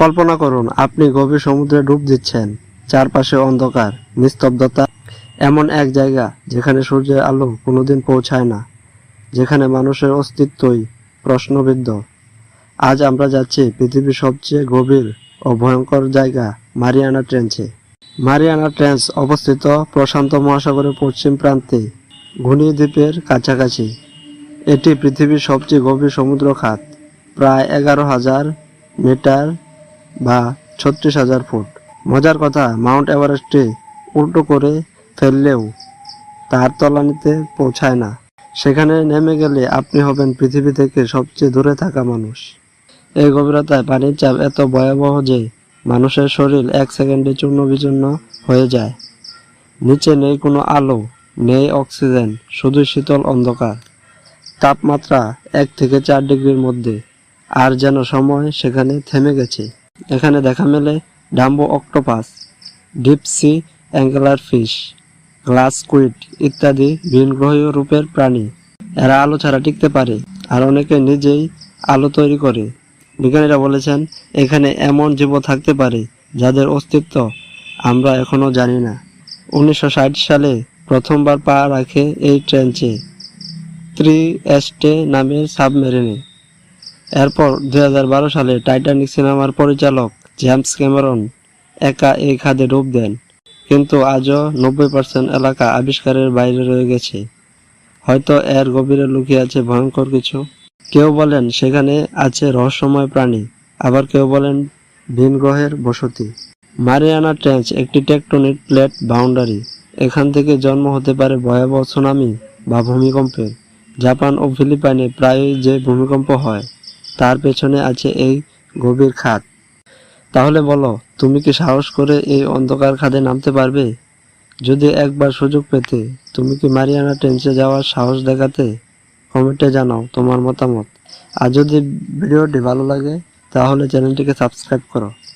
কল্পনা করুন, আপনি গভীর সমুদ্রে ডুব দিচ্ছেন। চারপাশে অন্ধকার, নিস্তব্ধতা। এমন এক জায়গা যেখানে সূর্যের আলো কোনোদিন পৌঁছায় না, যেখানে মানুষের অস্তিত্বই প্রশ্নবিদ্ধ। আজ আমরা যাচ্ছি পৃথিবীর সবচেয়ে গভীর ও ভয়ঙ্কর জায়গা, মারিয়ানা ট্রেঞ্চে মারিয়ানা ট্রেঞ্চ অবস্থিত প্রশান্ত মহাসাগরের পশ্চিম প্রান্তে ঘূর্ণি দ্বীপের কাছাকাছি। এটি পৃথিবীর সবচেয়ে গভীর সমুদ্র খাত প্রায় এগারো হাজার মিটার বা ছত্রিশ হাজার ফুট। মজার কথা, মাউন্ট এভারেস্টে উল্টো করে ফেললেও তার তলানিতে পৌঁছায় না। সেখানে নেমে গেলে আপনি হবেন পৃথিবী থেকে সবচেয়ে দূরে থাকা মানুষ। এই গভীরতায় পানির চাপ এত ভয়াবহ যে মানুষের শরীর এক সেকেন্ডে চূর্ণ বিচূর্ণ হয়ে যায়। নিচে নেই কোনো আলো, নেই অক্সিজেন, শুধু শীতল অন্ধকার। তাপমাত্রা এক থেকে চার ডিগ্রির মধ্যে। আর যেন সময় সেখানে থেমে গেছে। এখানে দেখা মেলে Dumbo octopus deep sea angler fish, glass squid ইত্যাদি ভিনগ্রহীয় রূপের প্রাণী। এরা আলো ছাড়া টিকতে পারে আর অনেকে নিজেই আলো তৈরি করে। বিজ্ঞানীরা বলেছেন, এখানে এমন জীব থাকতে পারে যাদের অস্তিত্ব আমরা এখনও জানি না। উনিশশো ষাট সালে প্রথমবার পা রাখে এই ট্রেঞ্চে ত্রি এস্টে নামের সাবমেরিনে। এরপর দুই হাজার বারো সালে টাইটানিক সিনেমার পরিচালক জেমস ক্যামেরন একা এই খাদে ডুব দেন। কিন্তু আজও নব্বই পার্সেন্ট এলাকা আবিষ্কারের বাইরে রয়ে গেছে। হয়তো এর গভীরে লুকিয়ে আছে ভয়ঙ্কর কিছু। কেউ বলেন সেখানে আছে রহস্যময় প্রাণী, আবার কেউ বলেন ভিন গ্রহের বসতি। মারিয়ানা ট্রেঞ্চ একটি টেকটনিক প্লেট বাউন্ডারি, এখান থেকে জন্ম হতে পারে ভয়াবহ সুনামি বা ভূমিকম্পের। জাপান ও ফিলিপাইনে প্রায়ই যে ভূমিকম্প হয় তার পেছনে আছে এই গভীর খাদ তাহলে বলো, তুমি কি সাহস করে এই অন্ধকার খাদে নামতে পারবে? যদি একবার সুযোগ পেতে, তুমি কি মারিয়ানা টেন্সে যাওয়ার সাহস দেখাতে? কমেন্টে জানাও তোমার মতামত। আর যদি ভিডিওটি ভালো লাগে, তাহলে চ্যানেলটিকে সাবস্ক্রাইব করো।